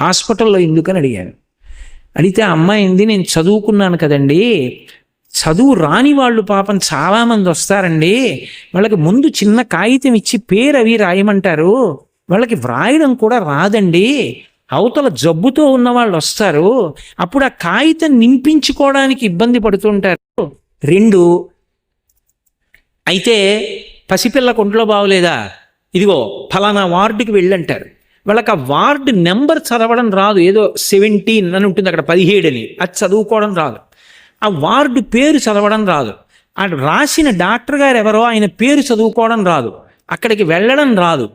హాస్పిటల్లో ఎందుకని అడిగాను. అడిగితే ఆ నేను చదువుకున్నాను కదండి. చదువు రాని వాళ్ళు పాపం చాలామంది వస్తారండి. వాళ్ళకి ముందు చిన్న కాగితం ఇచ్చి పేరు అవి రాయమంటారు. వాళ్ళకి వ్రాయడం కూడా రాదండి. అవతల జబ్బుతో ఉన్న వాళ్ళు వస్తారు. అప్పుడు ఆ కాగితం నింపించుకోవడానికి ఇబ్బంది పడుతుంటారు. రెండు అయితే పసిపిల్ల కొంట్లో బాగోలేదా ఇదిగో ఫలానా వార్డుకి వెళ్ళంటారు. వాళ్ళకి ఆ వార్డు నెంబర్ చదవడం రాదు. ఏదో సెవెంటీన్ అని ఉంటుంది అక్కడ పదిహేడు అని అది చదువుకోవడం రాదు. ఆ వార్డు పేరు చదవడం రాదు. ఆ రాసిన డాక్టర్ గారు ఎవరో ఆయన పేరు చదువుకోవడం రాదు. అక్కడికి వెళ్ళడం రాదు.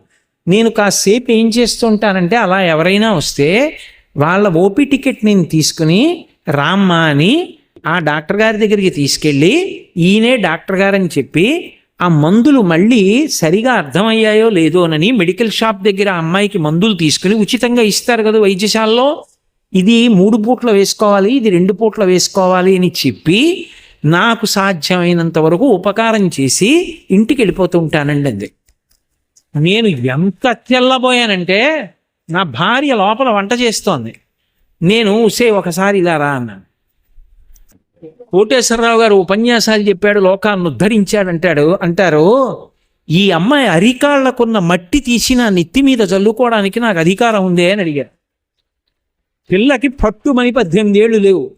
నేను కాసేపు ఏం చేస్తుంటానంటే అలా ఎవరైనా వస్తే వాళ్ళ ఓపీ టికెట్ నేను తీసుకుని రామ్మా అని ఆ డాక్టర్ గారి దగ్గరికి తీసుకెళ్ళి ఈయనే డాక్టర్ గారని చెప్పి ఆ మందులు మళ్ళీ సరిగా అర్థమయ్యాయో లేదోనని మెడికల్ షాప్ దగ్గర ఆ అమ్మాయికి మందులు తీసుకుని ఉచితంగా ఇస్తారు కదా వైద్యశాలలో. ఇది మూడు పూట్ల వేసుకోవాలి ఇది రెండు పూట్ల వేసుకోవాలి అని చెప్పి నాకు సాధ్యమైనంత వరకు ఉపకారం చేసి ఇంటికి వెళ్ళిపోతూ ఉంటానండి అంది. నేను ఎంత తెల్లబోయానంటే నా భార్య లోపల వంట చేస్తోంది. నేను ఉసే ఒకసారి ఇలా రా అన్నాను. కోటేశ్వరరావు గారు ఉపన్యాసాలు చెప్పాడు లోకాన్ని ఉద్ధరించాడంటాడు అంటారు ఈ అమ్మాయి అరికాళ్ళకున్న మట్టి తీసి నా నెత్తి మీద చల్లుకోవడానికి నాకు అధికారం ఉందే అని అడిగారు పిల్లకి పట్టుమని పద్దెనిమిది ఏళ్ళు లేవు.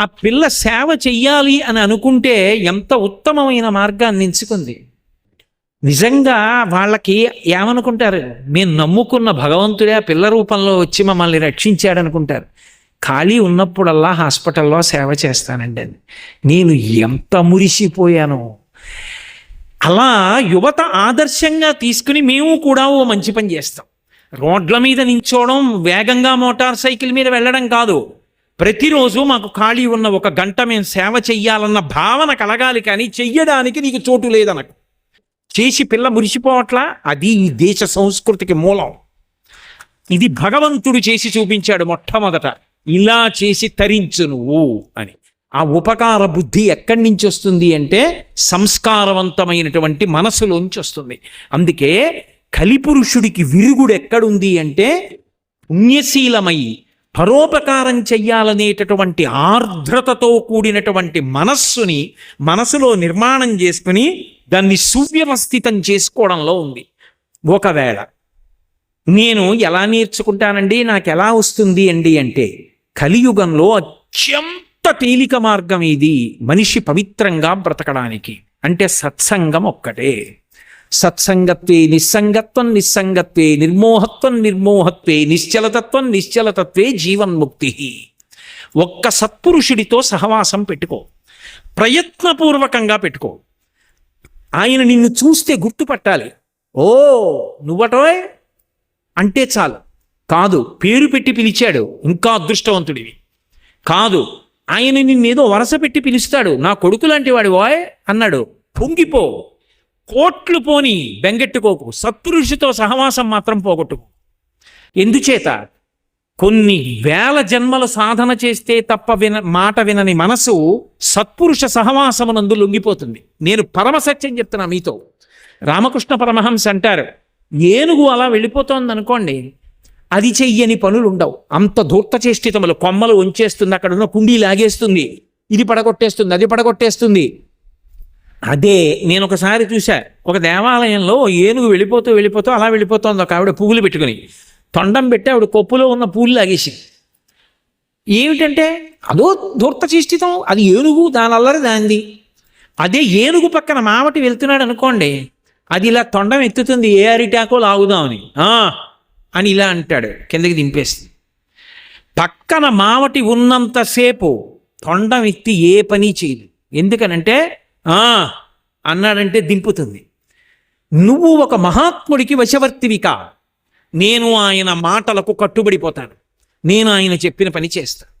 ఆ పిల్ల సేవ చెయ్యాలి అని అనుకుంటే ఎంత ఉత్తమమైన మార్గాన్ని ఎంచుకుంది. నిజంగా వాళ్ళకి ఏమనుకుంటారు? మేము నమ్ముకున్న భగవంతుడే ఆ పిల్ల రూపంలో వచ్చి మమ్మల్ని రక్షించాడు అనుకుంటారు ఖాళీ ఉన్నప్పుడల్లా హాస్పిటల్లో సేవ చేస్తానండి అని నేను ఎంత మురిసిపోయాను. అలా యువత ఆదర్శంగా తీసుకుని మేము కూడా ఓ మంచి పని చేస్తాం. రోడ్ల మీద నించోవడం వేగంగా మోటార్ సైకిల్ మీద వెళ్ళడం కాదు. ప్రతిరోజు మాకు ఖాళీ ఉన్న ఒక గంట మేము సేవ చెయ్యాలన్న భావన కలగాలి కానీ చెయ్యడానికి నీకు చోటు లేదనకు. చేసి పిల్ల మురిసిపోవట్లా? అది ఈ దేశ సంస్కృతికి మూలం. ఇది భగవంతుడు చేసి చూపించాడు మొట్టమొదట. ఇలా చేసి తరించు నువ్వు అని. ఆ ఉపకార బుద్ధి ఎక్కడి నుంచి వస్తుంది అంటే సంస్కారవంతమైనటువంటి మనసులోంచి వస్తుంది. అందుకే కలిపురుషుడికి విరుగుడు ఎక్కడుంది అంటే పుణ్యశీలమై పరోపకారం చెయ్యాలనేటటువంటి ఆర్ద్రతతో కూడినటువంటి మనస్సుని మనసులో నిర్మాణం చేసుకుని దాన్ని సువ్యవస్థితం చేసుకోవడంలో ఉంది. ఒకవేళ నేను ఎలా నేర్చుకుంటానండి? నాకు ఎలా వస్తుంది అండి అంటే కలియుగంలో అత్యంత తేలిక మార్గం ఇది మనిషి పవిత్రంగా బ్రతకడానికి. అంటే సత్సంగం ఒక్కటే. సత్సంగత్వే నిస్సంగత్వం నిస్సంగత్వే నిర్మోహత్వం నిర్మోహత్వే నిశ్చలతత్వం నిశ్చలతత్వే జీవన్ముక్తి. ఒక్క సత్పురుషుడితో సహవాసం పెట్టుకో. ప్రయత్నపూర్వకంగా పెట్టుకో. ఆయన నిన్ను చూస్తే గుర్తుపట్టాలి. ఓ నువ్వటోయ్? అంటే చాలు. కాదు పేరు పెట్టి పిలిచాడు. ఇంకా అదృష్టవంతుడివి. కాదు ఆయన నిన్నేదో వరస పెట్టి పిలుస్తాడు. నా కొడుకు లాంటి వాడి వాయ్ అన్నాడు. పొంగిపో. కోట్లు పోని బెంగెట్టుకోకు. సత్పురుషుతో సహవాసం మాత్రం పోగొట్టుకు. ఎందుచేత? కొన్ని వేల జన్మల సాధన చేస్తే తప్ప విన మాట వినని మనసు సత్పురుష సహవాసమునందు లొంగిపోతుంది. నేను పరమసత్యం చెప్తున్నా మీతో. రామకృష్ణ పరమహంస అంటారు ఏనుగు అలా వెళ్ళిపోతోంది అనుకోండి అది చెయ్యని పనులు ఉండవు. అంత ధూర్త చేష్టితములు కొమ్మలు ఉంచేస్తుంది అక్కడ ఉన్న కుండీ లాగేస్తుంది. ఇది పడగొట్టేస్తుంది అది పడగొట్టేస్తుంది. అదే నేను ఒకసారి చూశా ఒక దేవాలయంలో ఏనుగు వెళ్ళిపోతూ వెళ్ళిపోతూ అలా వెళ్ళిపోతోంది. ఒక ఆవిడ పువ్వులు పెట్టుకుని తొండం పెట్టి ఆవిడ కొప్పులో ఉన్న పూలు లాగేసింది. ఏమిటంటే అదో ధూర్త చేష్టితం అది ఏనుగు దాని అల్లరి దానిది. అదే ఏనుగు పక్కన మావటి వెళ్తున్నాడు అనుకోండి అది ఇలా తొండం ఎత్తుతుంది ఏ అరిటాకో లాగుదామని. అని ఇలా అంటాడు. కిందకి దింపేస్తుంది. పక్కన మావటి ఉన్నంతసేపు తొండం ఎత్తి ఏ పని చేయదు. ఎందుకనంటే "ఆ" అన్నాడంటే దింపుతుంది. నువ్వు ఒక మహాత్ముడికి వశవర్తివి కా. నేను ఆయన మాటలకు కట్టుబడిపోతాను. నేను ఆయన చెప్పిన పని చేస్తాను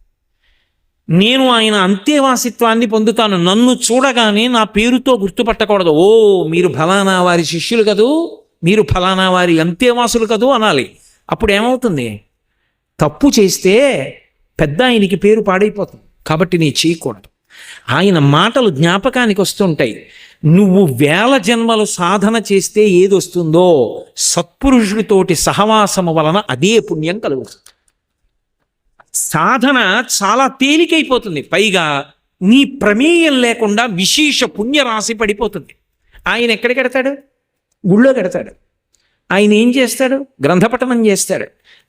నేను ఆయన అంతేవాసిత్వాన్ని పొందుతాను. నన్ను చూడగానే నా పేరుతో గుర్తుపట్టకూడదు. ఓ మీరు ఫలానా వారి శిష్యులు కదూ? మీరు ఫలానా వారి అంతేవాసులు కదూ? అనాలి. అప్పుడు ఏమవుతుంది తప్పు చేస్తే పెద్ద ఆయనకి పేరు పాడైపోతుంది. కాబట్టి నీ చేయకూడదు. ఆయన మాటలు జ్ఞాపకానికి వస్తుంటాయి. నువ్వు వేల జన్మలు సాధన చేస్తే ఏది వస్తుందో సత్పురుషుడితోటి సహవాసము వలన అదే పుణ్యం కలుగుతుంది. సాధన చాలా తేలికైపోతుంది. పైగా నీ ప్రమేయం లేకుండా విశేష పుణ్య రాశి పడిపోతుంది. ఆయన ఎక్కడ కడతాడు? గుళ్ళో కడతాడు. ఆయన ఏం చేస్తాడు? గ్రంథపఠనం చేస్తాడు.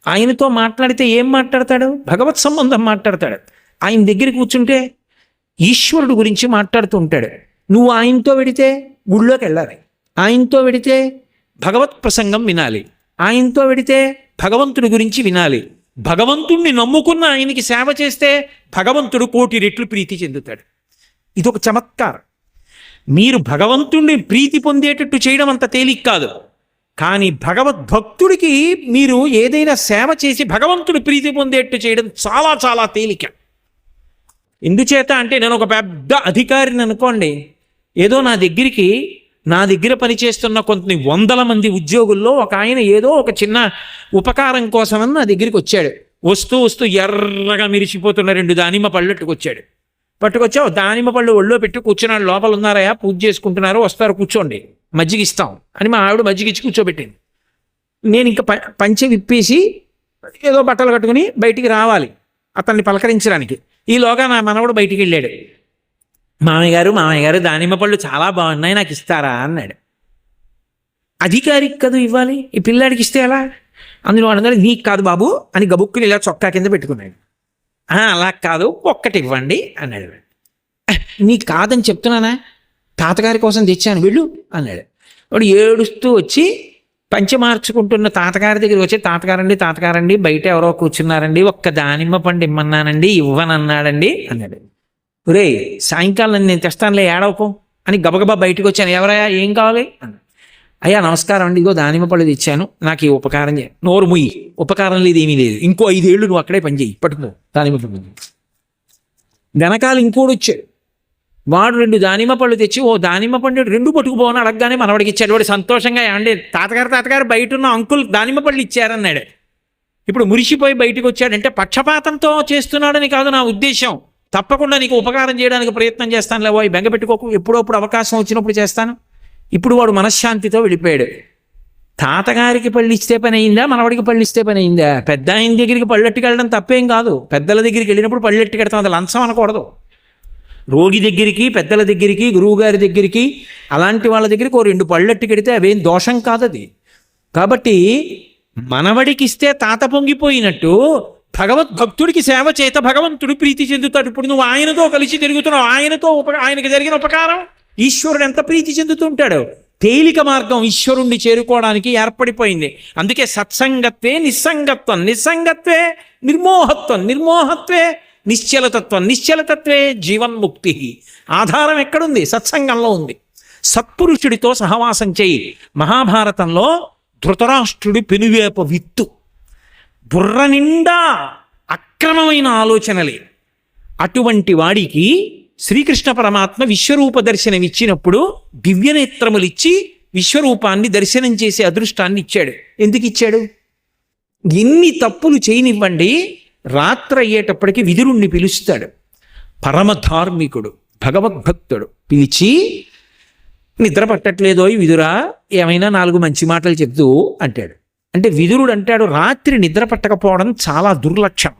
ఆయనతో మాట్లాడితే ఏం మాట్లాడతాడు? భగవత్ సంబంధం మాట్లాడతాడు. ఆయన దగ్గర కూర్చుంటే ఈశ్వరుడు గురించి మాట్లాడుతూ ఉంటాడు. నువ్వు ఆయనతో వెడితే గుళ్ళోకి వెళ్ళాలి. ఆయనతో వెడితే భగవత్ ప్రసంగం వినాలి. ఆయనతో వెడితే భగవంతుడి గురించి వినాలి. భగవంతుణ్ణి నమ్ముకున్న ఆయనకి సేవ చేస్తే భగవంతుడు కోటి రెట్లు ప్రీతి చెందుతాడు. ఇది ఒక చమత్కారం. మీరు భగవంతుణ్ణి ప్రీతి పొందేటట్టు చేయడం అంత తేలిక కాదు. కానీ భగవద్భక్తుడికి మీరు ఏదైనా సేవ చేసి భగవంతుడు ప్రీతి పొందేట్టు చేయడం చాలా చాలా తేలిక. ఎందుచేత అంటే నేను ఒక పెద్ద అధికారిని అనుకోండి. ఏదో నా దగ్గరికి నా దగ్గర పనిచేస్తున్న కొన్ని వందల మంది ఉద్యోగుల్లో ఒక ఆయన ఏదో ఒక చిన్న ఉపకారం కోసమని నా దగ్గరికి వచ్చాడు. వస్తూ వస్తూ ఎర్రగా మిరిచిపోతున్న రెండు దానిమ్మ పళ్ళట్టుకు వచ్చాడు. పట్టుకొచ్చావు దానిమ్మ పళ్ళు ఒళ్ళో పెట్టి కూర్చున్నాడు. లోపల ఉన్నారయా పూజ చేసుకుంటున్నారు వస్తారు కూర్చోండి. మజ్జిగ ఇస్తాం అని మా ఆవిడ మజ్జిగ ఇచ్చి కూర్చోబెట్టింది. నేను ఇంకా ప- పంచె విప్పేసి ఏదో బట్టలు కట్టుకుని బయటికి రావాలి. అతన్ని పలకరించడానికి. ఈలోగా నా మనవడు బయటికి వెళ్ళాడు. మామయ్య గారు మామయ్య గారు దానిమ్మ పళ్ళు చాలా బాగున్నాయి నాకు ఇస్తారా? అన్నాడు. అధికారికి కదా ఇవ్వాలి? ఈ పిల్లాడికి ఇస్తే ఎలా? అందులో అడగాలి నీకు కాదు బాబు అని గబుక్కుని ఇలా చొక్కా కింద పెట్టుకున్నాడు. అలా కాదు ఒక్కటి ఇవ్వండి అన్నాడు. నీకు కాదని చెప్తున్నానా? తాతగారి కోసం తెచ్చాను వెళ్ళు అన్నాడు. వాడు ఏడుస్తూ వచ్చి పంచె మార్చుకుంటున్న తాతగారి దగ్గరికి వచ్చి తాతగారండి తాతగారండి బయట ఎవరో కూర్చున్నారండి ఒక్క దానిమ్మ పండు ఇమ్మన్నానండి ఇవ్వనన్నాడండి అన్నాడు. ఒరే సాయంకాలం నేను తెస్తానులే ఏడవకు అని గబగబా బయటకు వచ్చాను. ఎవరయ్యా ఏం కావాలి? అన్నాడు. అయ్యా నమస్కారం అండి ఇదిగో దానిమ్మ పళ్ళు తెచ్చాను నాకు ఈ ఉపకారం చేయ. నోరు ముయ్యి ఉపకారం లేదు ఏమీ లేదు ఇంకో ఐదేళ్ళు నువ్వు అక్కడే పనిచేయి పట్టుకో దానిమ్మ పళ్ళు వెనకాల ఇంకోడు వచ్చాడు. వాడు రెండు దానిమ్మ పళ్ళు తెచ్చి ఓ దానిమ్మ పండు రెండు పట్టుకుపోవని అడగగానే మనవడికి ఇచ్చాడు. వాడు సంతోషంగా అండి తాతగారు తాతగారు బయట ఉన్న అంకుల్ దానిమ్మ పళ్ళు ఇచ్చారన్నాడు. ఇప్పుడు మురిసిపోయి బయటకు వచ్చాడంటే పక్షపాతంతో చేస్తున్నాడని కాదు నా ఉద్దేశం. తప్పకుండా నీకు ఉపకారం చేయడానికి ప్రయత్నం చేస్తాను లేవో ఈ బెంగపెట్టుకోకు ఎప్పుడప్పుడు అవకాశం వచ్చినప్పుడు చేస్తాను. ఇప్పుడు వాడు మనశ్శాంతితో వెళ్ళిపోయాడు తాతగారికి పళ్ళు ఇస్తే పని అయిందా? మనవడికి పళ్ళు ఇస్తే పని అయిందా? పెద్ద ఆయన దగ్గరికి పళ్ళెట్టుకెళ్ళడం తప్పేం కాదు. పెద్దల దగ్గరికి వెళ్ళినప్పుడు పళ్ళెట్టుకెడతాం అది లంచం అనకూడదు. రోగి దగ్గరికి పెద్దల దగ్గరికి గురువుగారి దగ్గరికి అలాంటి వాళ్ళ దగ్గరికి ఓ రెండు పళ్ళెట్టు కడితే అవేం దోషం కాదది. కాబట్టి మనవడికి ఇస్తే తాత పొంగిపోయినట్టు భగవద్భక్తుడికి సేవ చేత భగవంతుడు ప్రీతి చెందుతాడు. ఇప్పుడు నువ్వు ఆయనతో కలిసి తిరుగుతున్నావు. ఆయనతో ఉప ఆయనకి జరిగిన ఉపకారం? ఈశ్వరుడు ఎంత ప్రీతి చెందుతుంటాడు? తేలిక మార్గం ఈశ్వరుణ్ణి చేరుకోవడానికి ఏర్పడిపోయింది. అందుకే సత్సంగత్వే నిస్సంగత్వం. నిస్సంగత్వే నిర్మోహత్వం. నిర్మోహత్వే నిశ్చలతత్వం. నిశ్చలతత్వే జీవన్ముక్తి ఆధారం ఎక్కడుంది? సత్సంగంలో ఉంది. సత్పురుషుడితో సహవాసం చేయి. మహాభారతంలో ధృతరాష్ట్రుడి పెనువేప విత్తు. బుర్ర నిండా అక్రమమైన ఆలోచనలే. అటువంటి వాడికి శ్రీకృష్ణ పరమాత్మ విశ్వరూప దర్శనం ఇచ్చినప్పుడు దివ్యనేత్రములిచ్చి విశ్వరూపాన్ని దర్శనం చేసే అదృష్టాన్ని ఇచ్చాడు ఎందుకు ఇచ్చాడు ఎన్ని తప్పులు చేయనివ్వండి రాత్రి అయ్యేటప్పటికి విదురుణ్ణి పిలుస్తాడు. పరమధార్మికుడు భగవద్భక్తుడు. పిలిచి నిద్ర పట్టట్లేదో ఈ విదురా? ఏమైనా నాలుగు మంచి మాటలు చెప్తూ అంటాడు. అంటే విదురుడు అంటాడు రాత్రి నిద్ర పట్టకపోవడం చాలా దుర్లక్ష్యం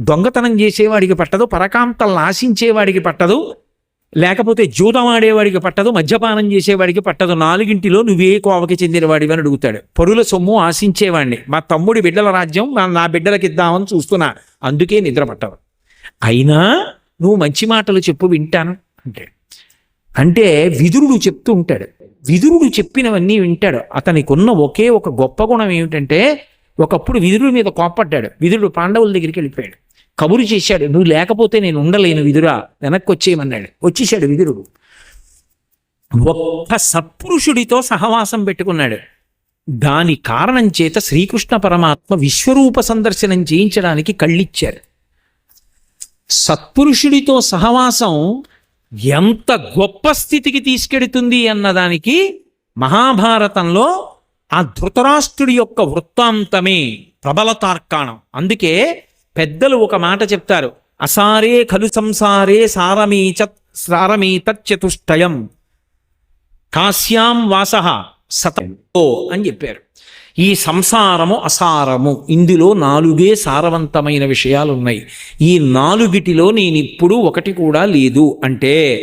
దొంగతనం చేసేవాడికి పట్టదు పరకాంతలను ఆశించేవాడికి పట్టదు లేకపోతే జూదం ఆడేవాడికి పట్టదు మద్యపానం చేసేవాడికి పట్టదు. నాలుగింటిలో నువ్వే కోవకి చెందినవాడివి అని అడుగుతాడు. పరుల సొమ్ము ఆశించేవాడిని మా తమ్ముడి బిడ్డల రాజ్యం నా- నా బిడ్డలకి ఇద్దామని చూస్తున్నా. అందుకే నిద్ర పట్టవు అయినా నువ్వు మంచి మాటలు చెప్పు వింటాను అంటాడు. అంటే విదురుడు చెప్తూ ఉంటాడు. విదురుడు చెప్పినవన్నీ వింటాడు. అతనికి ఉన్న ఒకే ఒక గొప్ప గుణం ఏమిటంటే ఒకప్పుడు విదురుడి మీద కోప్పడ్డాడు. విదురుడు పాండవుల దగ్గరికి వెళ్ళిపోయాడు. కబురు చేశాడు నువ్వు లేకపోతే నేను ఉండలేను విదురా వెనక్కి వచ్చేయమన్నాడు వచ్చేసాడు విదురుడు. ఒక్క సత్పురుషుడితో సహవాసం పెట్టుకున్నాడు. దాని కారణం చేత శ్రీకృష్ణ పరమాత్మ విశ్వరూప సందర్శనం చేయించడానికి కళ్ళిచ్చారు. సత్పురుషుడితో సహవాసం ఎంత గొప్ప స్థితికి తీసుకెడుతుంది అన్నదానికి మహాభారతంలో ఆ ధృతరాష్ట్రుడి యొక్క వృత్తాంతమే ప్రబల తార్కాణం. అందుకే పెద్దలు ఒక మాట చెప్తారు. అసారే ఖలు సంసారే సారమీచ సారమీతచతుష్టయం కాశ్యాం వాస సతో అని చెప్పారు. ఈ సంసారము అసారము. ఇందులో నాలుగే సారవంతమైన విషయాలు ఉన్నాయి ఈ నాలుగిటిలో నేను ఇప్పుడు ఒకటి కూడా లేదు. అంటే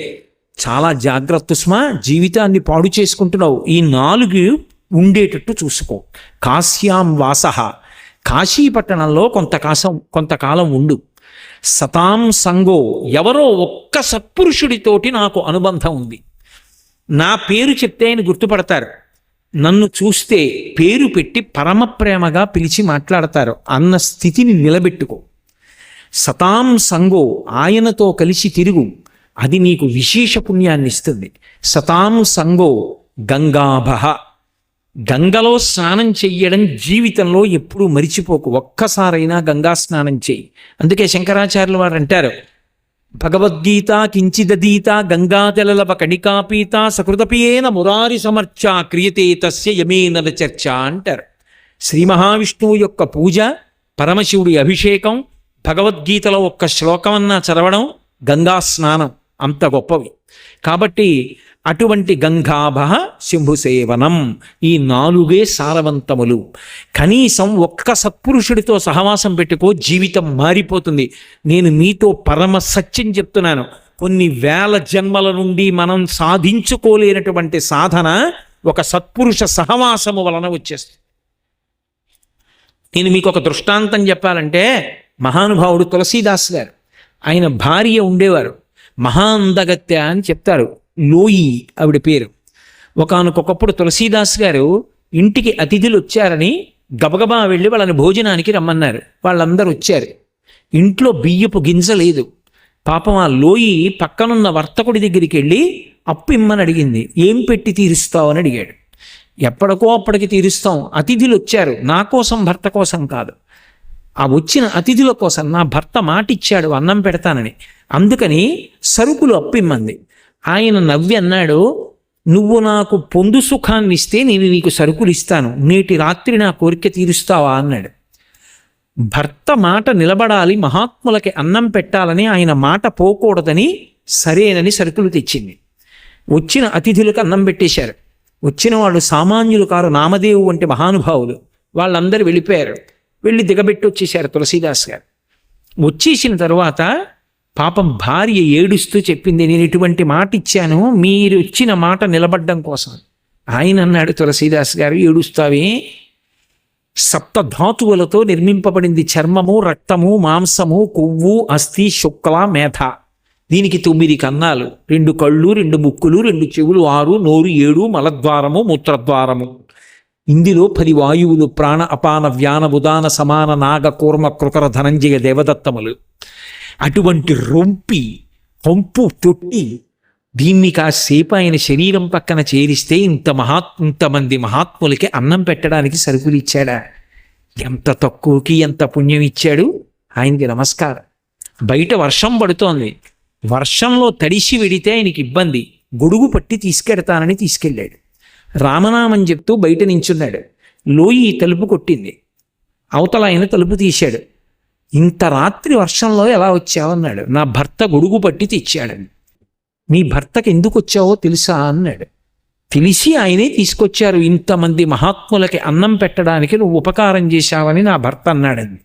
చాలా జాగ్రత్త సుమా జీవితాన్ని పాడు చేసుకుంటున్నావు. ఈ నాలుగు ఉండేటట్టు చూసుకో. కాశ్యాం కాశీ పట్టణంలో కొంతకాసం కొంతకాలం ఉండు. సతాం సంగో ఎవరో ఒక్క సత్పురుషుడితోటి నాకు అనుబంధం ఉంది. నా పేరు చెప్తే ఆయన గుర్తుపడతారు. నన్ను చూస్తే పేరు పెట్టి పరమ ప్రేమగా పిలిచి మాట్లాడతారు. అన్న స్థితిని నిలబెట్టుకో. సతాం సంగో ఆయనతో కలిసి తిరుగు. అది నీకు విశేష పుణ్యాన్ని ఇస్తుంది. సతాం సంగో గంగాభ గంగలో స్నానం చెయ్యడం జీవితంలో ఎప్పుడూ మరిచిపోకు. ఒక్కసారైనా గంగా స్నానం చేయి అందుకే శంకరాచార్యులు వారు అంటారు భగవద్గీత కించిదీత గంగాజలలవ కణికాపీత సకృతపియేన మురారి సమర్చ క్రియతే తస్య యమేనల చర్చ అంటారు. శ్రీ మహావిష్ణువు యొక్క పూజ పరమశివుడి అభిషేకం భగవద్గీతలో ఒక్క శ్లోకమన్నా చదవడం గంగా స్నానం అంత గొప్పవి. కాబట్టి అటువంటి గంగాభ శంభు సేవనం ఈ నాలుగే సారవంతములు. కనీసం ఒక్క సత్పురుషుడితో సహవాసం పెట్టుకో జీవితం మారిపోతుంది. నేను మీతో పరమ సత్యం చెప్తున్నాను. కొన్ని వేల జన్మల నుండి మనం సాధించుకోలేనటువంటి సాధన ఒక సత్పురుష సహవాసము వలన వచ్చేస్తుంది. నేను మీకు ఒక దృష్టాంతం చెప్పాలంటే మహానుభావుడు తులసీదాస్ గారు. ఆయన భార్య ఉండేవారు. మహాందగత్య అని చెప్తారు. లోయి ఆవిడ పేరు. ఒకనకొకప్పుడు తులసీదాస్ గారు ఇంటికి అతిథులు వచ్చారని గబగబా వెళ్ళి వాళ్ళని భోజనానికి రమ్మన్నారు. వాళ్ళందరూ వచ్చారు. ఇంట్లో బియ్యపు గింజ లేదు. పాపం ఆ లోయి పక్కనున్న వర్తకుడి దగ్గరికి వెళ్ళి అప్పు ఇమ్మని అడిగింది. ఏం పెట్టి తీరుస్తావు? అని అడిగాడు. ఎప్పటికో అప్పటికి తీరుస్తాం. అతిథులు వచ్చారు నా కోసం భర్త కోసం కాదు. ఆ వచ్చిన అతిథుల కోసం నా భర్త మాటిచ్చాడు అన్నం పెడతానని. అందుకని సరుకులు అప్పిమ్మంది ఆయన నవ్వి అన్నాడు నువ్వు నాకు పొందు సుఖాన్ని ఇస్తే నేను నీకు సరుకులు ఇస్తాను. నేటి రాత్రి నా కోరిక తీరుస్తావా? అన్నాడు. భర్త మాట నిలబడాలి మహాత్ములకి అన్నం పెట్టాలని ఆయన మాట పోకూడదని సరేనని సరుకులు తెచ్చింది. వచ్చిన అతిథులకు అన్నం పెట్టేశారు. వచ్చిన వాళ్ళు సామాన్యులు కారు నామదేవు వంటి మహానుభావులు. వాళ్ళందరూ వెళ్ళిపోయారు. వెళ్ళి దిగబెట్టి వచ్చేసారు తులసీదాస్ గారు. వచ్చేసిన తర్వాత పాపం భార్య ఏడుస్తూ చెప్పింది నేను ఇటువంటి మాట ఇచ్చాను మీరు ఇచ్చిన మాట నిలబడ్డం కోసం. ఆయన అన్నాడు తులసీదాస్ గారు ఏడుస్తావే? సప్త ధాతువులతో నిర్మింపబడింది చర్మము రక్తము మాంసము కొవ్వు అస్థి శుక్ల మేధ. దీనికి తొమ్మిది కన్నాలు రెండు కళ్ళు రెండు ముక్కులు రెండు చెవులు ఆరు నోరు ఏడు మలద్వారము మూత్రద్వారము. ఇందులో పది వాయువులు ప్రాణ అపాన వ్యాన ఉదాన సమాన నాగ కూర్మ కృకర ధనంజయ దేవదత్తములు. అటువంటి రొంపి పంపు తొట్టి దీన్ని కాసేపు ఆయన శరీరం పక్కన చేరిస్తే ఇంత మహాత్ ఇంతమంది మహాత్ములకి అన్నం పెట్టడానికి సరుకులు ఇచ్చాడా? ఎంత తక్కువకి ఎంత పుణ్యం ఇచ్చాడు? ఆయనకి నమస్కారం. బయట వర్షం పడుతోంది. వర్షంలో తడిసి వెడితే ఆయనకి ఇబ్బంది. గొడుగు పట్టి తీసుకెడతానని తీసుకెళ్ళాడు. రామనామం చెప్తూ బయట నించున్నాడు. లోయి తలుపు కొట్టింది. అవతల ఆయన తలుపు తీశాడు. ఇంత రాత్రి వర్షంలో ఎలా వచ్చావన్నాడు నా భర్త గొడుగు పట్టి తెచ్చాడని నీ భర్తకి ఎందుకు వచ్చావో తెలుసా అన్నాడు. తెలిసి ఆయనే తీసుకొచ్చారు. ఇంతమంది మహాత్ములకి అన్నం పెట్టడానికి నువ్వు ఉపకారం చేశావని నా భర్త అన్నాడని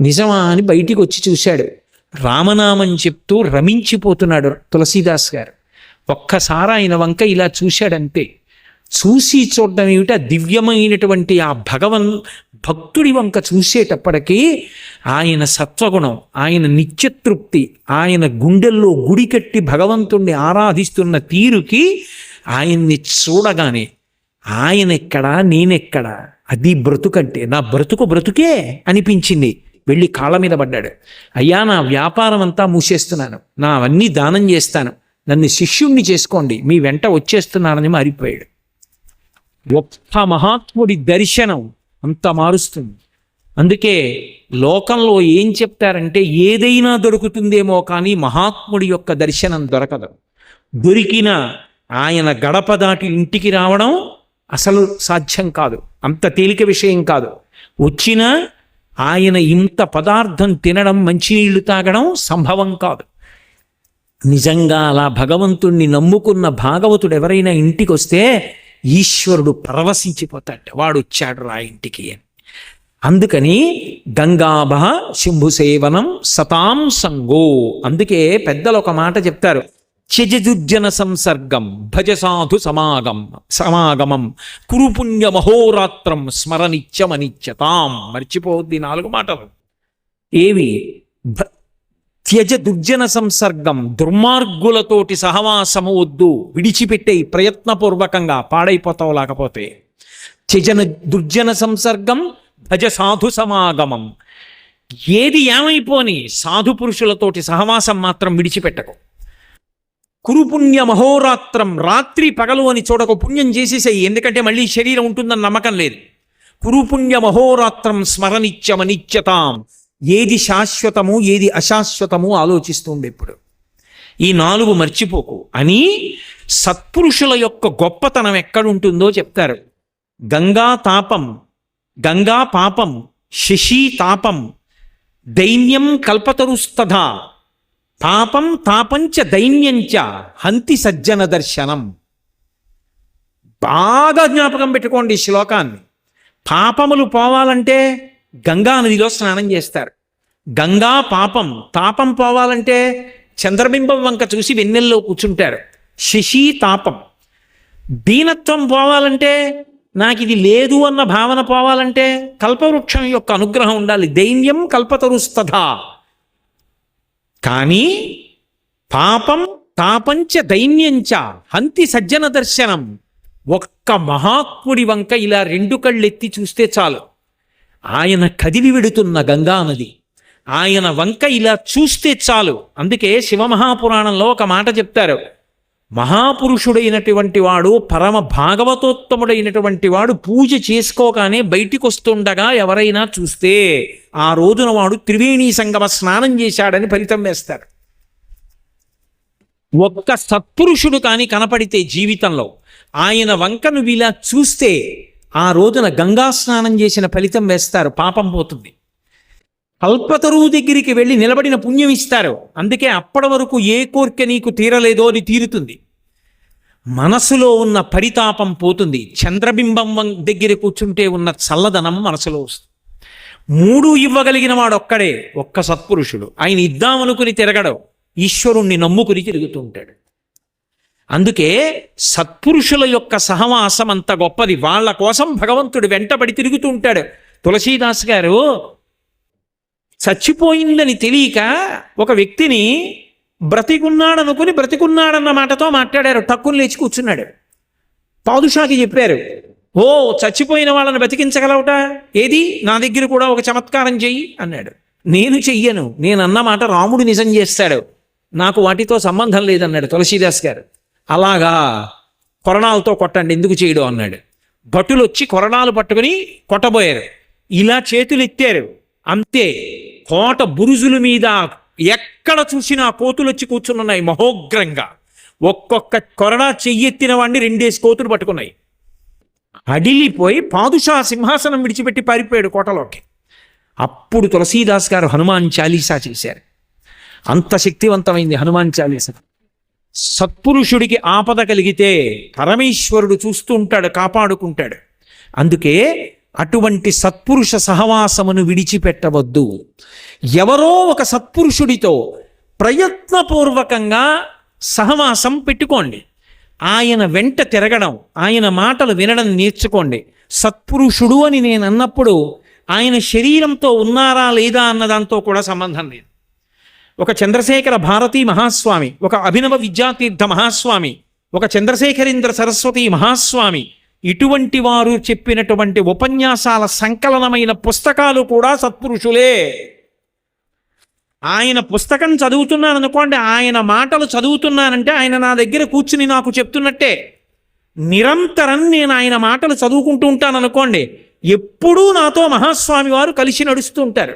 నిజమా అని బయటికి వచ్చి చూశాడు. రామనామం చెప్తూ రమించిపోతున్నాడు తులసీదాస్ గారు. ఒక్కసారి ఆయన వంక ఇలా చూశాడంతే. చూసి చూడడం ఏమిటి ఆ దివ్యమైనటువంటి ఆ భగవన్ భక్తుడి వంక చూసేటప్పటికీ ఆయన సత్వగుణం ఆయన నిత్యతృప్తి ఆయన గుండెల్లో గుడి కట్టి భగవంతుణ్ణి ఆరాధిస్తున్న తీరుకి ఆయన్ని చూడగానే ఆయన ఎక్కడా నేనెక్కడా అది బ్రతుకంటే నా బ్రతుకు బ్రతుకే అనిపించింది. వెళ్ళి కాళ్ళ మీద పడ్డాడు. అయ్యా నా వ్యాపారం అంతా మూసేస్తున్నాను. నా అవన్నీ దానం చేస్తాను. నన్ను శిష్యుణ్ణి చేసుకోండి. మీ వెంట వచ్చేస్తున్నానని మారిపోయాడు. ఒక్క మహాత్ముడి దర్శనం అంత మారుస్తుంది. అందుకే లోకంలో ఏం చెప్తారంటే ఏదైనా దొరుకుతుందేమో కానీ మహాత్ముడి యొక్క దర్శనం దొరకదు. దొరికిన ఆయన గడప దాటి ఇంటికి రావడం అసలు సాధ్యం కాదు. అంత తేలిక విషయం కాదు. వచ్చినా ఆయన ఇంత పదార్థం తినడం మంచినీళ్ళు తాగడం సంభవం కాదు. నిజంగా అలా భగవంతుణ్ణి నమ్ముకున్న భాగవతుడు ఎవరైనా ఇంటికి వస్తే ఈశ్వరుడు పరవశించిపోతాడు. వాడు వచ్చాడు రా ఇంటికి. అని అందుకని గంగాభ శంభు సేవనం సతాం సంగో. అందుకే పెద్దలు ఒక మాట చెప్తారు. చజదుర్జన సంసర్గం భజ సాధు సమాగం సమాగమం. కురుపుణ్య మహోరాత్రం స్మరనిత్యమనిత్యతాం. మర్చిపోద్ది నాలుగు మాటలు. ఏవి? త్యజ దుర్జన సంసర్గం దుర్మార్గులతోటి సహవాసము వద్దు. విడిచిపెట్టే ప్రయత్నపూర్వకంగా పాడైపోతావు లేకపోతే. త్యజన దుర్జన సంసర్గం భజ సాధు సమాగమం. ఏది ఏమైపోని సాధు పురుషులతోటి సహవాసం మాత్రం విడిచిపెట్టకు. కురుపుణ్య మహోరాత్రం రాత్రి పగలు అని చూడకు పుణ్యం చేసేసాయి ఎందుకంటే మళ్ళీ శరీరం ఉంటుందని నమ్మకం లేదు. కురుపుణ్య మహోరాత్రం స్మరణిత్యమనిత్యతాం ఏది శాశ్వతము ఏది అశాశ్వతము ఆలోచిస్తుంది ఇప్పుడు. ఈ నాలుగు మర్చిపోకు. అని సత్పురుషుల యొక్క గొప్పతనం ఎక్కడుంటుందో చెప్తారు. గంగా తాపం గంగా పాపం శశి తాపం దైన్యం కల్పతరుస్తథ పాపం తాపంచ దైన్యంచ హంతి సజ్జన దర్శనం. బాగా జ్ఞాపకం పెట్టుకోండి ఈ శ్లోకాన్ని. పాపములు పోవాలంటే గంగా నదిలో స్నానం చేస్తారు. గంగా పాపం తాపం పోవాలంటే చంద్రబింబం వంక చూసి వెన్నెల్లో కూర్చుంటారు. శశి తాపం. దీనత్వం పోవాలంటే నాకు ఇది లేదు అన్న భావన పోవాలంటే కల్పవృక్షం యొక్క అనుగ్రహం ఉండాలి. దైన్యం కల్పతరుస్తథా. కానీ పాపం తాపంచ దైన్యంచ హంతి సజ్జన దర్శనం ఒక్క మహాత్ముడి వంక ఇలా రెండు కళ్ళెత్తి చూస్తే చాలు. ఆయన కదిలి విడుతున్న గంగానది ఆయన వంక ఇలా చూస్తే చాలు. అందుకే శివమహాపురాణంలో ఒక మాట చెప్తారు. మహాపురుషుడైనటువంటి వాడు పరమ భాగవతోత్తముడైనటువంటి వాడు పూజ చేసుకోగానే బయటికి వస్తుండగా ఎవరైనా చూస్తే ఆ రోజున వాడు త్రివేణీ సంగమ స్నానం చేశాడని ఫలితం వేస్తారు. ఒక్క సత్పురుషుడు కానీ కనపడితే జీవితంలో. ఆయన వంకను ఇలా చూస్తే ఆ రోజున గంగా స్నానం చేసిన ఫలితం వేస్తారు పాపం పోతుంది. కల్పతరువు దగ్గరికి వెళ్ళి నిలబడిన పుణ్యం ఇస్తారు. అందుకే అప్పటి వరకు ఏ కోరిక నీకు తీరలేదో అది తీరుతుంది. మనసులో ఉన్న పరితాపం పోతుంది. చంద్రబింబం వం- దగ్గర కూర్చుంటే ఉన్న చల్లదనం మనసులో వస్తుంది. మూడు ఇవ్వగలిగిన వాడు ఒక్కడే ఒక్క సత్పురుషుడు. ఆయన ఇద్దామనుకుని తిరగడం ఈశ్వరుణ్ణి నమ్ముకుని తిరుగుతూ ఉంటాడు. అందుకే సత్పురుషుల యొక్క సహవాసం అంత గొప్పది. వాళ్ళ కోసం భగవంతుడు వెంటబడి తిరుగుతూ ఉంటాడు. తులసీదాస్ గారు చచ్చిపోయిందని తెలియక ఒక వ్యక్తిని బ్రతికున్నాడనుకుని బ్రతికున్నాడన్న మాటతో మాట్లాడారు. టక్కుని లేచి కూర్చున్నాడు. పాదుషాకి చెప్పారు ఓ చచ్చిపోయిన వాళ్ళని బతికించగలవుట? ఏది? నా దగ్గర కూడా ఒక చమత్కారం చెయ్యి అన్నాడు. నేను చెయ్యను. నేను మాట రాముడు నిజం చేస్తాడు. నాకు వాటితో సంబంధం లేదన్నాడు తులసీదాస్ గారు. అలాగా కొరణాలతో కొట్టండి ఎందుకు చేయడం అన్నాడు. భటులు వచ్చి కొరణాలు పట్టుకుని కొట్టబోయారు. ఇలా చేతులు ఎత్తారు అంతే కోట బురుజుల మీద ఎక్కడ చూసినా కోతులు వచ్చి కూర్చున్నాయి మహోగ్రంగా. ఒక్కొక్క కొరడా చెయ్యెత్తిన వాడిని రెండేసి కోతులు పట్టుకున్నాయి. అడిలిపోయి పాదుషా సింహాసనం విడిచిపెట్టి పారిపోయాడు కోటలోకి. అప్పుడు తులసీదాస్ గారు హనుమాన్ చాలీసా చేశారు. అంత శక్తివంతమైంది హనుమాన్ చాలీసా. సత్పురుషుడికి ఆపద కలిగితే పరమేశ్వరుడు చూస్తూ ఉంటాడు కాపాడుకుంటాడు. అందుకే అటువంటి సత్పురుష సహవాసమును విడిచిపెట్టవద్దు. ఎవరో ఒక సత్పురుషుడితో ప్రయత్నపూర్వకంగా సహవాసం పెట్టుకోండి. ఆయన వెంట తిరగడం ఆయన మాటలు వినడం నేర్చుకోండి. సత్పురుషుడు అని నేను అన్నప్పుడు ఆయన శరీరంతో ఉన్నారా లేదా అన్న దాంతో కూడా సంబంధం లేదు. ఒక చంద్రశేఖర భారతీ మహాస్వామి ఒక అభినవ విద్యాతీర్థ మహాస్వామి ఒక చంద్రశేఖరేంద్ర సరస్వతి మహాస్వామి ఇటువంటి వారు చెప్పినటువంటి ఉపన్యాసాల సంకలనమైన పుస్తకాలు కూడా సత్పురుషులే. ఆయన పుస్తకం చదువుతున్నాను అనుకోండి ఆయన మాటలు చదువుతున్నానంటే ఆయన నా దగ్గర కూర్చుని నాకు చెప్తున్నట్టే. నిరంతరం నేను ఆయన మాటలు చదువుకుంటూ ఉంటాను అనుకోండి ఎప్పుడూ నాతో మహాస్వామి వారు కలిసి నడుస్తూ ఉంటారు.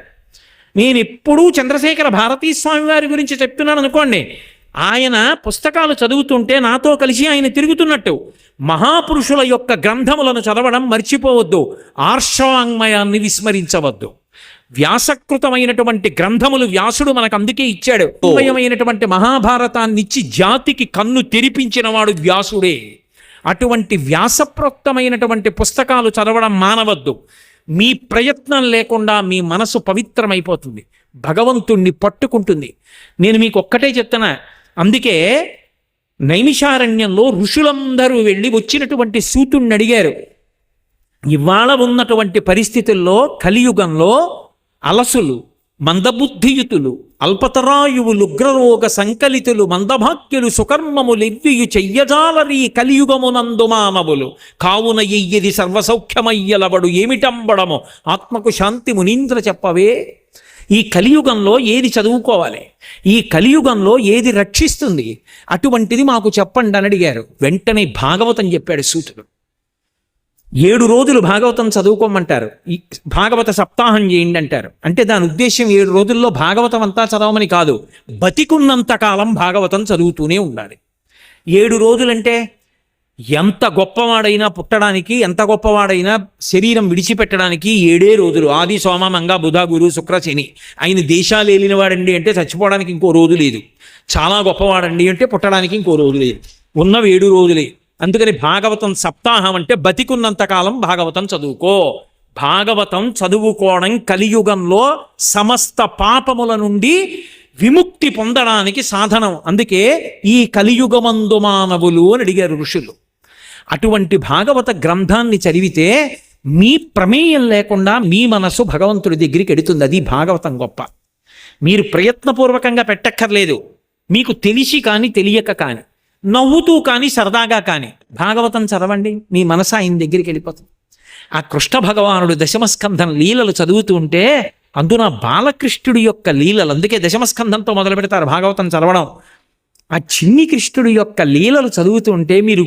నేను ఎప్పుడూ చంద్రశేఖర భారతీ స్వామి వారి గురించి చెప్తున్నాను అనుకోండి. ఆయన పుస్తకాలు చదువుతుంటే నాతో కలిసి ఆయన తిరుగుతున్నట్టు. మహాపురుషుల యొక్క గ్రంథములను చదవడం మర్చిపోవద్దు. ఆర్షవాంగ్మయాన్ని విస్మరించవద్దు. వ్యాసకృతమైనటువంటి గ్రంథములు వ్యాసుడు మనకు అందుకే ఇచ్చాడు అన్వయమైనటువంటి మహాభారతాన్ని ఇచ్చి జాతికి కన్ను తెరిపించిన వాడు వ్యాసుడే. అటువంటి వ్యాసప్రోక్తమైనటువంటి పుస్తకాలు చదవడం మానవద్దు. మీ ప్రయత్నం లేకుండా మీ మనసు పవిత్రమైపోతుంది. భగవంతుణ్ణి పట్టుకుంటుంది. నేను మీకు ఒక్కటే చెప్తున్నా. అందుకే నైమిషారణ్యంలో ఋషులందరూ వెళ్ళి వచ్చినటువంటి సూతుణ్ణి అడిగారు. ఇవాళ ఉన్నటువంటి పరిస్థితుల్లో కలియుగంలో అలసులు మందబుద్ధియుతులు అల్పతరాయువులు ఉగ్రరోగ సంకలితులు మందభాగ్యులు సుకర్మములివ్వియు చెయ్యజాలరీ కలియుగమునందు మానవులు. కావున ఎయ్యది సర్వసౌఖ్యమయ్యలవడు ఏమిటంబడము ఆత్మకు శాంతి మునీంద్ర చెప్పవే. ఈ కలియుగంలో ఏది చదువుకోవాలి? ఈ కలియుగంలో ఏది రక్షిస్తుంది? అటువంటిది మాకు చెప్పండి అని అడిగారు. వెంటనే భాగవతం చెప్పాడు సూతుడు. ఏడు రోజులు భాగవతం చదువుకోమంటారు. ఈ భాగవత సప్తాహం చేయండి అంటారు. అంటే దాని ఉద్దేశం ఏడు రోజుల్లో భాగవతం అంతా చదవమని కాదు. బతికున్నంత కాలం భాగవతం చదువుతూనే ఉండాలి. ఏడు రోజులంటే ఎంత గొప్పవాడైనా పుట్టడానికి ఎంత గొప్పవాడైనా శరీరం విడిచిపెట్టడానికి ఏడే రోజులు. ఆది సోమ మంగ బుధ గురు శుక్ర శని. ఆయన దేశాలు ఏలినవాడండి అంటే చచ్చిపోవడానికి ఇంకో రోజు లేదు. చాలా గొప్పవాడండి అంటే పుట్టడానికి ఇంకో రోజు లేదు. ఉన్నవి ఏడు రోజులే. అందుకని భాగవతం సప్తాహం అంటే బతికున్నంత కాలం భాగవతం చదువుకో. భాగవతం చదువుకోవడం కలియుగంలో సమస్త పాపముల నుండి విముక్తి పొందడానికి సాధనం. అందుకే ఈ కలియుగమందు మానవులు అని అడిగారు ఋషులు. అటువంటి భాగవత గ్రంథాన్ని చదివితే మీ ప్రమేయం లేకుండా మీ మనసు భగవంతుడి దగ్గరికి ఎడుతుంది. అది భాగవతం గొప్ప. మీరు ప్రయత్నపూర్వకంగా పెట్టక్కర్లేదు. మీకు తెలిసి కానీ తెలియక కానీ. నవ్వుతూ కానీ సరదాగా కానీ భాగవతం చదవండి మీ మనసు ఆయన దగ్గరికి వెళ్ళిపోతుంది. ఆ కృష్ణ భగవానుడు దశమస్కంధం లీలలు చదువుతూ ఉంటే అందున బాలకృష్ణుడి యొక్క లీలలు అందుకే దశమస్కంధంతో మొదలు పెడతారు భాగవతం చదవడం. ఆ చిన్ని కృష్ణుడి యొక్క లీలలు చదువుతూ ఉంటే మీరు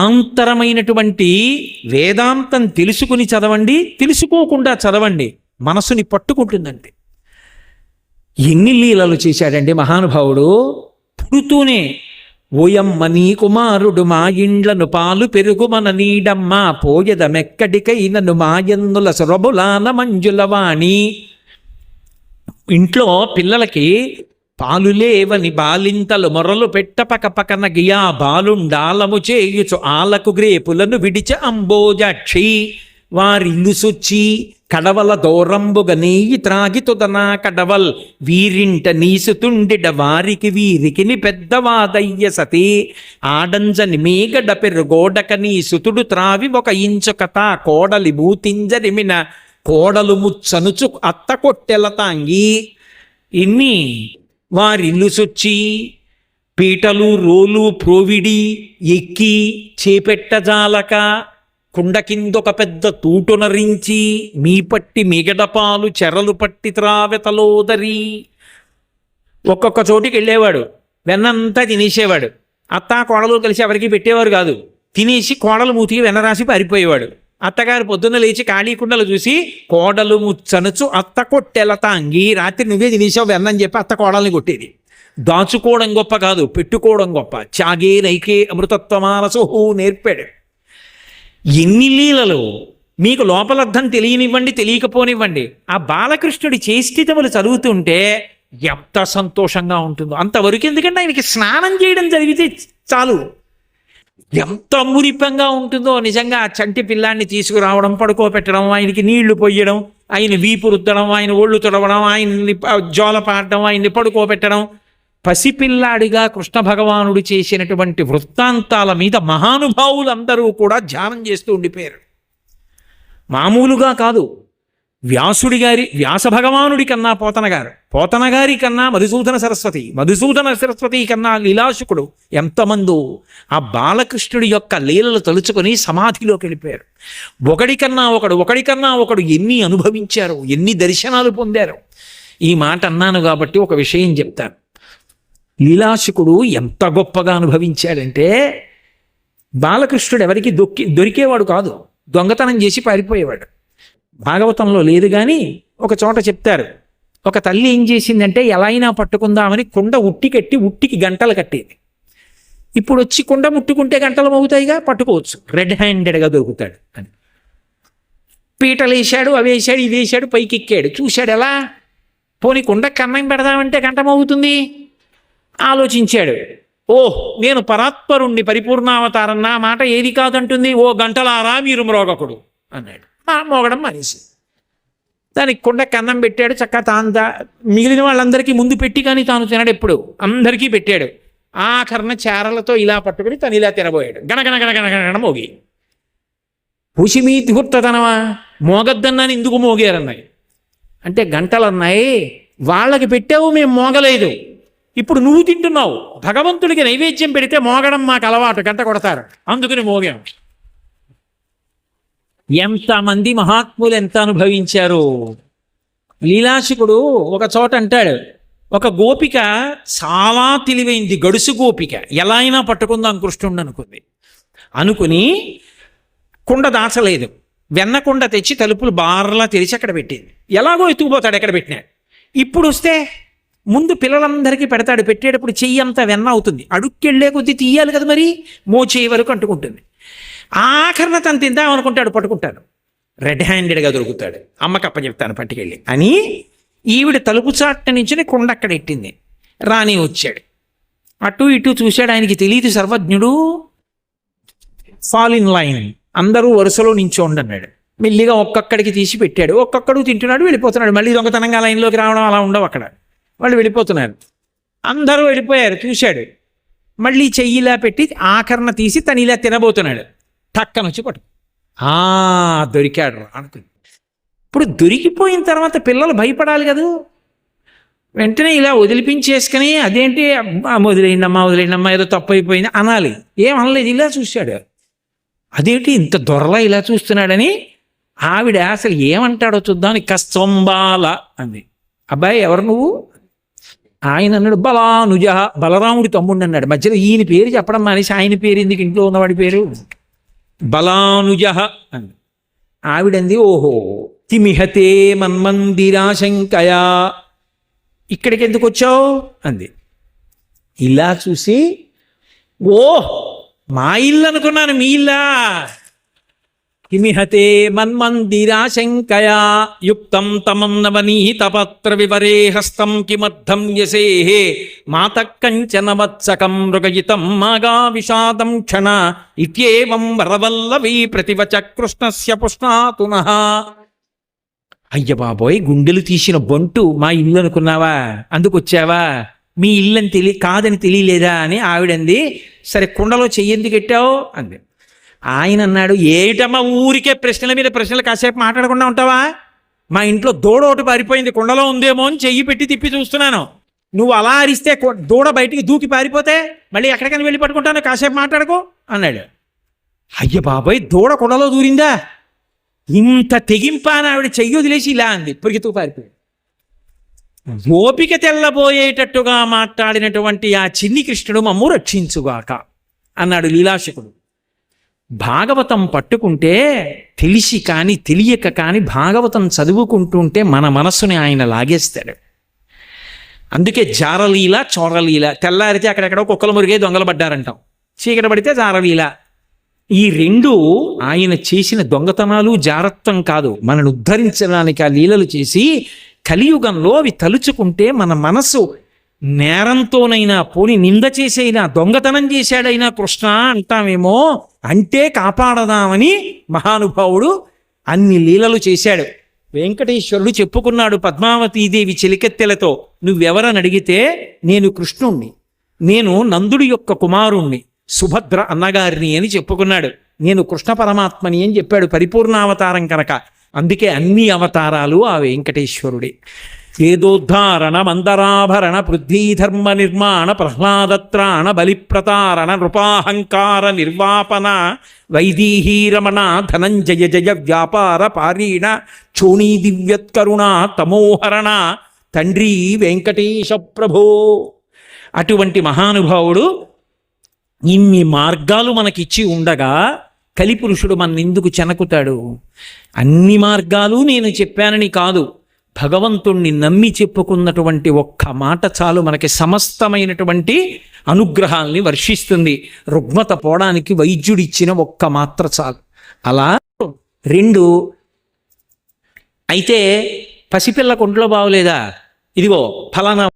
ఆంతరమైనటువంటి వేదాంతం తెలుసుకుని చదవండి తెలుసుకోకుండా చదవండి మనసుని పట్టుకుంటుందండి ఎన్ని లీలలు చేశాడండి మహానుభావుడు పుడుతూనే ఓయమ్మ నీ కుమారుడు మా ఇండ్లను పాలు పెరుగు మన నీడమ్మ పోయదమెక్కడికైనను మాయన్నుల సురభులాన మంజులవాణి ఇంట్లో పిల్లలకి పాలు లేవని బాలింతలు మొరలు పెట్ట గియా బాలుండాలము చేయుచు ఆలకు గ్రేపులను విడిచ అంబోజాక్షి. వారిల్లు సుచ్చి కడవల దూరంబుగ నెయ్యి త్రాగితుదనా కడవల్. వీరింట నీసుతుండిడ వారికి వీరికిని పెద్దవాదయ్య సతి. ఆడంజని మీగడ పెరుగోడక నీ సుతుడు త్రావి ఒక ఇంచు కథ కోడలి మూతింజరిమిన కోడలు ముచ్చనుచు అత్త కొట్టెల తాంగి. ఇన్ని వారిల్లు సొచ్చి పీటలు రోలు ప్రోవిడి ఎక్కి చేపెట్టజాలక కుండ కిందొక పెద్ద తూటునరించి మీపట్టి మిగడపాలు చెరలు పట్టి త్రావెతలోదరి ఒక్కొక్క చోటికి వెళ్ళేవాడు వెన్నంతా తినేసేవాడు. అత్త కోడలు కలిసి ఎవరికి పెట్టేవారు కాదు. తినేసి కోడలు మూతికి వెన్న రాసి పారిపోయేవాడు. అత్తగారు పొద్దున్న లేచి ఖాళీ కుండలు చూసి కోడలు ముచ్చనుచు అత్త కొట్టెల తాంగి రాత్రి నువ్వే తినేసావు వెన్నని చెప్పి అత్త కోడల్ని కొట్టేది. దాచుకోవడం గొప్ప కాదు పెట్టుకోవడం గొప్ప. చాగే నైకే అమృతత్వమానసు నేర్పాడు. ఎన్ని లీలలు? మీకు లోపలర్థం తెలియనివ్వండి తెలియకపోనివ్వండి. ఆ బాలకృష్ణుడి చేష్టితములు చదువుతుంటే ఎంత సంతోషంగా ఉంటుందో. అంతవరకు ఎందుకంటే ఆయనకి స్నానం చేయడం జరిగితే చాలు. ఎంత మురిపంగా ఉంటుందో నిజంగా ఆ చంటి పిల్లాన్ని తీసుకురావడం పడుకోబెట్టడం ఆయనకి నీళ్ళు పొయ్యడం ఆయన వీపు రుద్దడం ఆయన ఒళ్ళు తుడవడం ఆయన్ని జోల పాడడం ఆయన్ని పడుకోబెట్టడం పసిపిల్లాడిగా కృష్ణ భగవానుడు చేసినటువంటి వృత్తాంతాల మీద మహానుభావులందరూ కూడా ధ్యానం చేస్తూ ఉండిపోయారు. మామూలుగా కాదు వ్యాసుడి గారి వ్యాస భగవానుడి కన్నా పోతనగారు. పోతనగారి కన్నా మధుసూదన సరస్వతి మధుసూదన సరస్వతి కన్నా లీలాశుకుడు ఎంతమందో ఆ బాలకృష్ణుడి యొక్క లీలలు తలుచుకొని సమాధిలోకి వెళ్ళిపోయారు. ఒకడికన్నా ఒకడు ఒకడికన్నా ఒకడు ఎన్ని అనుభవించారు ఎన్ని దర్శనాలు పొందారు ఈ మాట అన్నాను కాబట్టి ఒక విషయం చెప్తాను. లీలాశకుడు ఎంత గొప్పగా అనుభవించాడంటే బాలకృష్ణుడు ఎవరికి దొక్కి దొరికేవాడు కాదు. దొంగతనం చేసి పారిపోయేవాడు. భాగవతంలో లేదు కానీ ఒక చోట చెప్తారు. ఒక తల్లి ఏం చేసిందంటే ఎలా అయినా పట్టుకుందామని కుండ ఉట్టి కట్టి ఉట్టికి గంటలు కట్టేది. ఇప్పుడు వచ్చి కుండ ముట్టుకుంటే గంటలు మోగుతాయిగా? పట్టుకోవచ్చు. రెడ్ హ్యాండెడ్గా దొరుకుతాడు అని. పీటలు వేసాడు అవి వేసాడు ఇది వేసాడు పైకి ఎక్కాడు చూశాడు ఎలా? పోనీ కుండ కన్నం పెడదామంటే గంట మోగుతుంది? ఆలోచించాడు. ఓహ్ నేను పరాత్పరుణ్ణి పరిపూర్ణావతారం నా మాట ఏది కాదంటుంది? ఓ గంటలారా మీరు మ్రోగకుడు? అన్నాడు. మోగడం మానేసి. దానికి కుండ కన్నం పెట్టాడు. చక్క తాను మిగిలిన వాళ్ళందరికీ ముందు పెట్టి కానీ తాను తినడు ఎప్పుడు. అందరికీ పెట్టాడు. ఆఖరణ చారలతో ఇలా పట్టుకుని తను ఇలా తినబోయాడు. గణగణ గణగణ గణగణ మోగి. మీ ధూర్తతనమా మోగద్దన్నాను ఎందుకు మోగారన్నాయి? అంటే గంటలు అన్నాయి వాళ్ళకి పెట్టావు మేము మోగలేదు. ఇప్పుడు నువ్వు తింటున్నావు. భగవంతుడికి నైవేద్యం పెడితే మోగడం మాకు అలవాటు గంట కొడతారు. అందుకని మోగాం. ఎంతమంది మహాత్ములు ఎంత అనుభవించారు? లీలాశకుడు ఒక చోట అంటాడు ఒక గోపిక చాలా తెలివైంది గడుసు గోపిక. ఎలా అయినా పట్టుకుందాం కృష్ణుడు అనుకుంది. అనుకుని కుండ దాచలేదు. వెన్న కుండ తెచ్చి తలుపులు బార్లా తెరిచి అక్కడ పెట్టింది. ఎలాగో ఎత్తుకుపోతాడు ఎక్కడ పెట్టినాడు ఇప్పుడు వస్తే ముందు పిల్లలందరికీ పెడతాడు పెట్టేటప్పుడు చెయ్యి అంతా వెన్న అవుతుంది. అడుక్కెళ్ళే కొద్దీ తీయాలి కదా మరి? మోచేయి వరకు అంటుకుంటుంది. ఆఖరణ తను తిందాం అనుకుంటాడు పట్టుకుంటాడు. రెడ్ హ్యాండెడ్గా దొరుకుతాడు. అమ్మకి అప్పచెప్తాను పట్టుకెళ్ళి. అని ఈవిడ తలుపు చాట్ట నుంచి కొండ అక్కడ ఎట్టింది. రాణి వచ్చాడు. అటు ఇటు చూశాడు ఆయనకి తెలియదు సర్వజ్ఞుడు. ఫాల్ ఇన్ లైన్ అందరూ వరుసలో నించోండి అన్నాడు. మెల్లిగా ఒక్కొక్కడికి తీసి పెట్టాడు. ఒక్కొక్కడు తింటున్నాడు వెళ్ళిపోతున్నాడు. మళ్ళీ దొంగతనంగా లైన్లోకి రావడం అలా ఉండవు అక్కడ. వాళ్ళు వెళ్ళిపోతున్నారు. అందరూ వెళ్ళిపోయారు చూశాడు. మళ్ళీ చెయ్యిలా పెట్టి ఆకరణ తీసి తను ఇలా తినబోతున్నాడు. టక్కన వచ్చి పట్టు ఆ దొరికాడు అనుకుంది. ఇప్పుడు దొరికిపోయిన తర్వాత పిల్లలు భయపడాలి కదా? వెంటనే ఇలా వదిలిపించేసుకుని అదేంటి అమ్మా వదిలేయండమ్మా వదిలేయండమ్మా ఏదో తప్పు అయిపోయింది అనాలి. ఏం అనలేదు ఇలా చూశాడు. అదేంటి ఇంత దొరలా ఇలా చూస్తున్నాడని ఆవిడ అసలు ఏమంటాడో చూద్దాం కస్తంబాల అంది. అబ్బాయి ఎవరు నువ్వు? ఆయన అన్నాడు బలానుజ బలరాముడి తమ్ముడు అన్నాడు మధ్యలో ఈయన పేరు చెప్పడం మానేసి ఆయన పేరు ఎందుకు ఇంట్లో ఉన్నవాడి పేరు? బలానుజ అని ఆవిడంది ఓహో తిమిహతే మన్మందిరాశంకయా ఇక్కడికి ఎందుకు వచ్చావు? అంది. ఇలా చూసి ఓ మా ఇల్లు అనుకున్నాను మీ ఇల్లా? కిమిహతే మన్మందిరాశంకయా యుక్తం తమం నవనీత పత్ర వివరే హస్తం కిమర్థం యసేహే మాత కంచన వత్సకం మృగయితం మాగా విషాదం క్షణ ఇత్యేవం వరవల్లవీ ప్రతివచ కృష్ణస్య పుష్ణాతున అయ్య బాబోయ్ గుండెలు తీసిన బొంటు మా ఇల్లు అనుకున్నావా? అందుకు వచ్చావా? మీ ఇల్లని తెలియ కాదని తెలియలేదా అని ఆవిడంది. సరే కుండలో చెయ్యెందుకు పెట్టావు అంది. ఆయన అన్నాడు ఏటమ్మా ఊరికే ప్రశ్నల మీద ప్రశ్నలు కాసేపు మాట్లాడకుండా ఉంటావా? మా ఇంట్లో దూడ ఒకటి పారిపోయింది కుండలో ఉందేమో అని చెయ్యి పెట్టి తిప్పి చూస్తున్నాను. నువ్వు అలా అరిస్తే దూడ బయటికి దూకి పారిపోతే మళ్ళీ ఎక్కడికైనా వెళ్ళి పట్టుకుంటాను కాసేపు మాట్లాడుకో అన్నాడు. అయ్య బాబాయ్ దూడ కుండలో దూరిందా? ఇంత తెగింపా ఆవిడ చెయ్యి వదిలేసి ఇలా అంది పరిగెత్తుకు పారిపోయాడు. ఓపిక తెల్లబోయేటట్టుగా మాట్లాడినటువంటి ఆ చిన్ని కృష్ణుడు మమ్ము రక్షించుగాక అన్నాడు లీలాశకుడు. భాగవతం పట్టుకుంటే తెలిసి కానీ తెలియక కానీ భాగవతం చదువుకుంటుంటే మన మనస్సుని ఆయన లాగేస్తాడు. అందుకే జారలీల చోరలీల తెల్లారితే అక్కడెక్కడ కుక్కల మురిగే దొంగలు పడ్డారంటాం. చీకట పడితే జారలీల. ఈ రెండు ఆయన చేసిన దొంగతనాలు జారత్వం కాదు. మనను ఉద్ధరించడానికి ఆ లీలలు చేసి కలియుగంలో అవి తలుచుకుంటే మన మనసు నేరంతోనైనా పోని నింద చేసైనా దొంగతనం చేశాడైనా కృష్ణ అంటామేమో అంటే కాపాడదామని మహానుభావుడు అన్ని లీలలు చేశాడు. వెంకటేశ్వరుడు చెప్పుకున్నాడు పద్మావతీదేవి చెలికెత్తెలతో నువ్వెవరని అడిగితే నేను కృష్ణుణ్ణి నేను నందుడి యొక్క కుమారుణ్ణి సుభద్ర అన్నగారిని అని చెప్పుకున్నాడు. నేను కృష్ణ పరమాత్మని అని చెప్పాడు పరిపూర్ణ అవతారం కనుక. అందుకే అన్ని అవతారాలు ఆ వెంకటేశ్వరుడే. వేదోద్ధారణ మందరాభరణ పృథ్వీధర్మ నిర్మాణ ప్రహ్లాదత్రాణ బలిప్రతారణ నృపాహంకార నిర్వాపన వైదీహీరమణ ధనంజయ జయ వ్యాపార పారీణ చోణీ దివ్యత్కరుణ తమోహరణ. తండ్రి వెంకటేశ ప్రభో అటువంటి మహానుభావుడు ఇన్ని మార్గాలు మనకిచ్చి ఉండగా కలిపురుషుడు మన ఎందుకు చెనకుతాడు? అన్ని మార్గాలు నేను చెప్పానని కాదు. భగవంతుణ్ణి నమ్మి చెప్పుకున్నటువంటి ఒక్క మాట చాలు మనకి సమస్తమైనటువంటి అనుగ్రహాల్ని వర్షిస్తుంది. రుగ్మత పోవడానికి వైద్యుడిచ్చిన ఒక్క మాత్ర చాలు. అలా రెండు అయితే పసిపిల్ల కొంట్లో బాగోలేదా ఇదిగో ఫలానా